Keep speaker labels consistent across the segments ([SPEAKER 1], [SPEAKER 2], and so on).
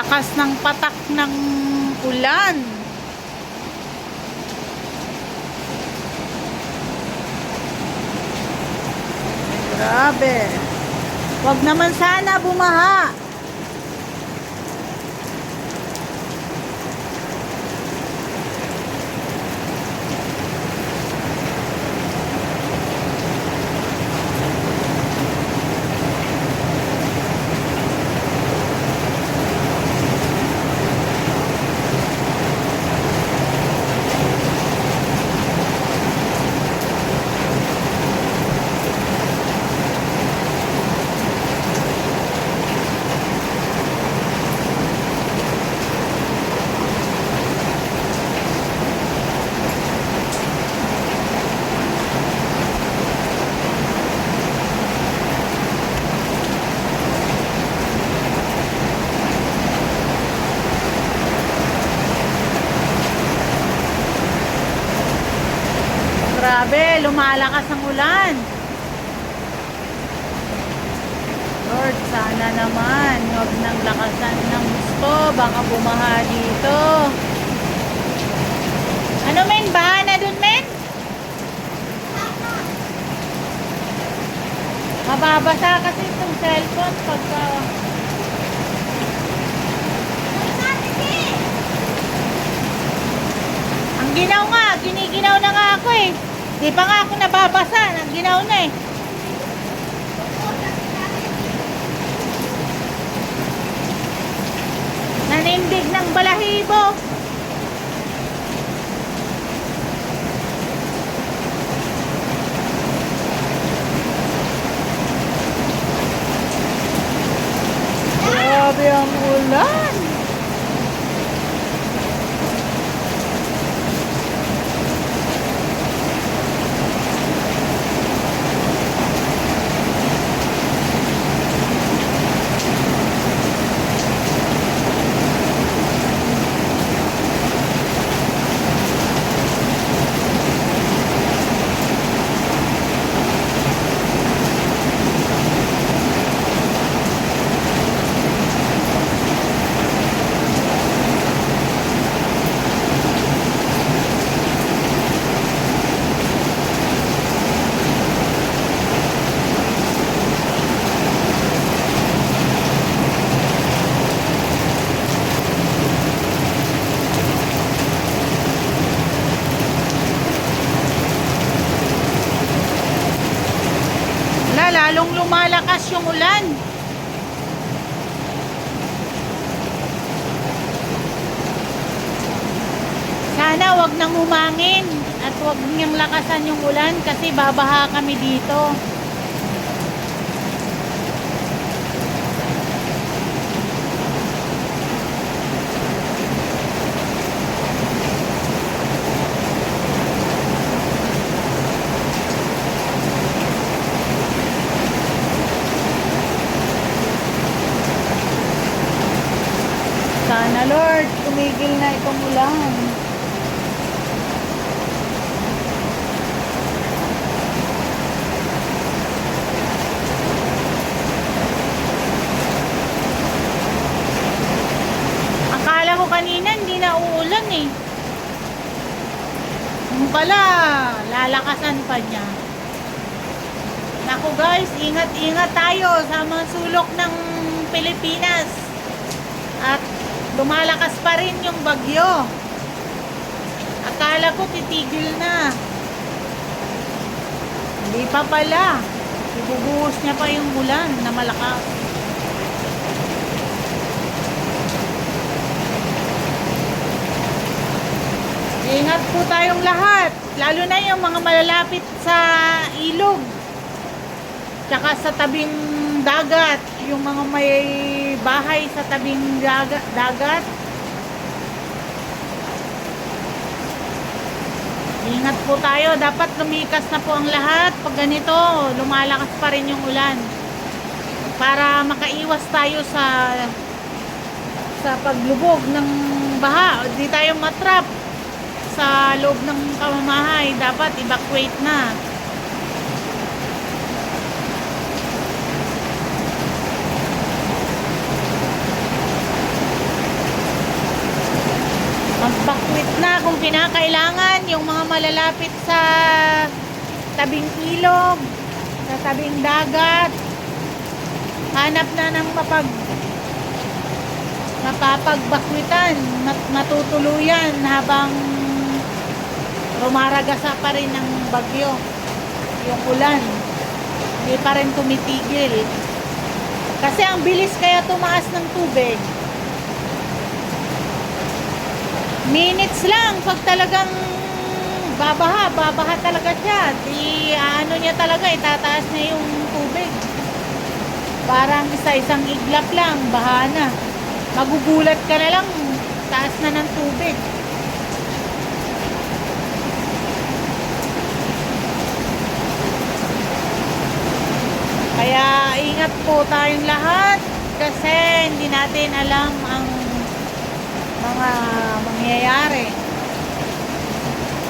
[SPEAKER 1] Lakas ng patak ng ulan. Grabe. Wag naman sana bumaha. Grabe, lumalakas ang ulan. Lord, sana naman, huwag nang lakasan ng gusto, baka bumaha dito. Ano men, baha na dun men? Mababasa kasi itong cellphone pagka... Ang ginaw nga, giniginaw na nga ako eh. Di pa nga ako nababasa, nang ginaw na eh. Nanindig ng balahibo. Grabe ang ulan. Wala, lalong lumalakas yung ulan. Sana wag nang umangin at wag niyang lakasan yung ulan kasi babaha kami dito. Sana Lord, tumigil na itong ulan. Akala ko kanina hindi na uulan eh. Yung pala, lalakasan pa niya. Naku guys, ingat-ingat tayo sa mga sulok ng Pilipinas. At lumalakas pa rin yung bagyo. Akala ko titigil na. Hindi pa pala. Ibubuhos niya pa yung ulan na malakas. Ingat po tayong lahat. Lalo na yung mga malalapit sa ilog. Tsaka sa tabing dagat. Yung mga may bahay sa tabing daga- dagat. Ingat po tayo. Dapat lumikas na po ang lahat. Pag ganito, lumalakas pa rin yung ulan. Para makaiwas tayo sa sa paglubog ng baha. Di tayo matrap sa loob ng pamamahay. Dapat evacuate na. Kung kinakailangan yung mga malalapit sa tabing ilog, sa tabing dagat, hanap na ng mapag mapapagbakwitan, mat- matutuluyan habang rumaragasa pa rin ng bagyo, yung ulan. Hindi pa rin tumitigil. Kasi ang bilis kaya tumaas ng tubig. Minutes lang pag talagang babaha, babaha talaga siya. Di ano niya talaga, itataas na yung tubig. Parang isa-isang iglap lang, baha na. Magugulat ka na lang, taas na ng tubig. Kaya ingat po tayong lahat kasi hindi natin alam ang mga mangyayari.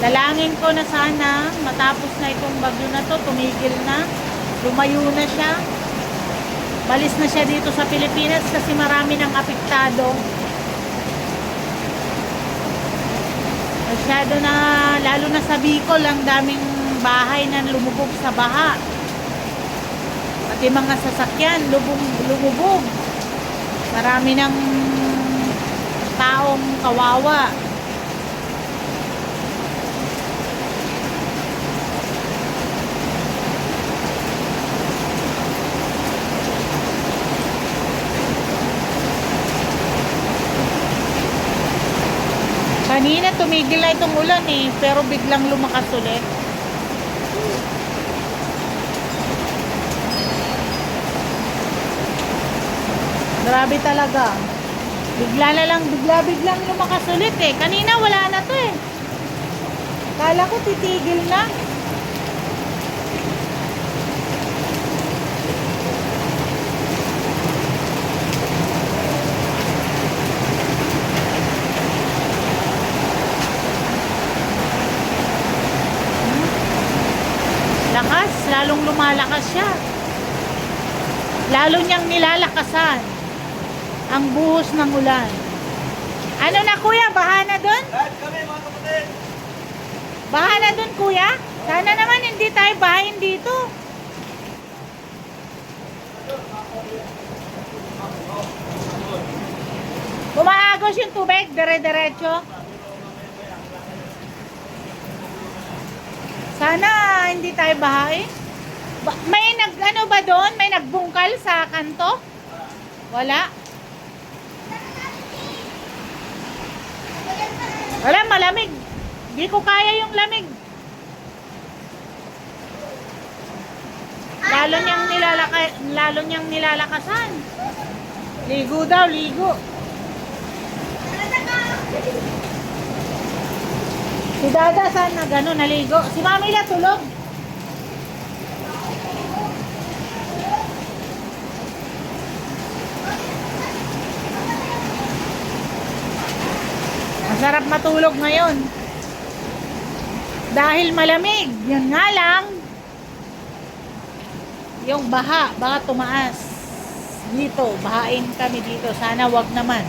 [SPEAKER 1] Dalangin ko na sana matapos na itong bagyo na to, tumigil na, lumayo na siya. Balis na siya dito sa Pilipinas kasi marami ng apektado. Masyado na, lalo na sa Bicol, ang daming bahay na lumubog sa baha. Pati mga sasakyan, lubog, lumubog. Marami ng taong kawawa. Kanina tumigil na itong ulan eh, pero biglang lumakas ulit. Grabe talaga. Bigla na lang, bigla-biglang lumakas ulit eh. Kanina wala na to eh. Kala ko titigil na. Lakas, lalong lumalakas siya. Lalo niyang nilalakasan ang buhos ng ulan. Ano na kuya, baha na dun?
[SPEAKER 2] Lahat kami mga kapatid.
[SPEAKER 1] Baha na dun kuya? Sana naman hindi tayo bahain dito. Bumaagos yung tubig, dire-diretso. Sana hindi tayo bahain. Ba- may nag ano ba doon? May nagbungkal sa kanto? Wala. Wala, malamig. Di ko kaya yung lamig. Lalo niyang nilalaka lalo niyang nilalakasan. Ligo daw, ligo. Si Dada saan na gano'n naligo? Si Mami na tulog. Masarap matulog ngayon. Dahil malamig. Yan nga lang. Yung baha, baka tumaas. Dito, bahain kami dito. Sana wag naman.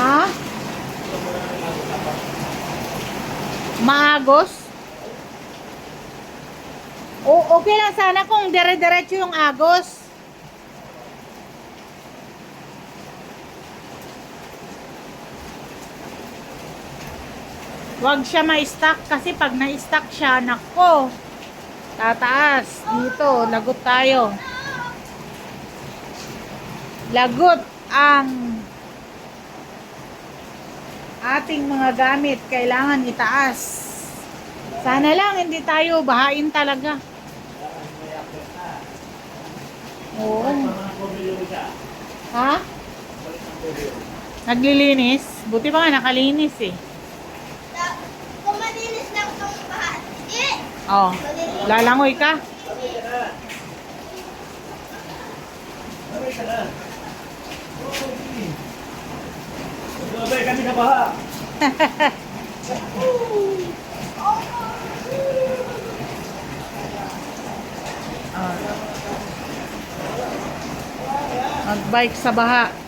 [SPEAKER 1] Ha? Maagos? Okay lang sana kung dire-diretso yung agos. Huwag siya ma-stack kasi pag na-stack siya, nako, tataas. Dito, lagot tayo. Lagot ang ating mga gamit. Kailangan itaas. Sana lang hindi tayo bahain talaga. Oo. Ha? Naglilinis? Buti pa nga nakalinis eh.
[SPEAKER 3] Kung malinis lang itong bahat. Eh!
[SPEAKER 1] Oh, lalangoy ka?
[SPEAKER 2] Kami ka na. Sabay kami sa baha.
[SPEAKER 1] Magbike sa baha.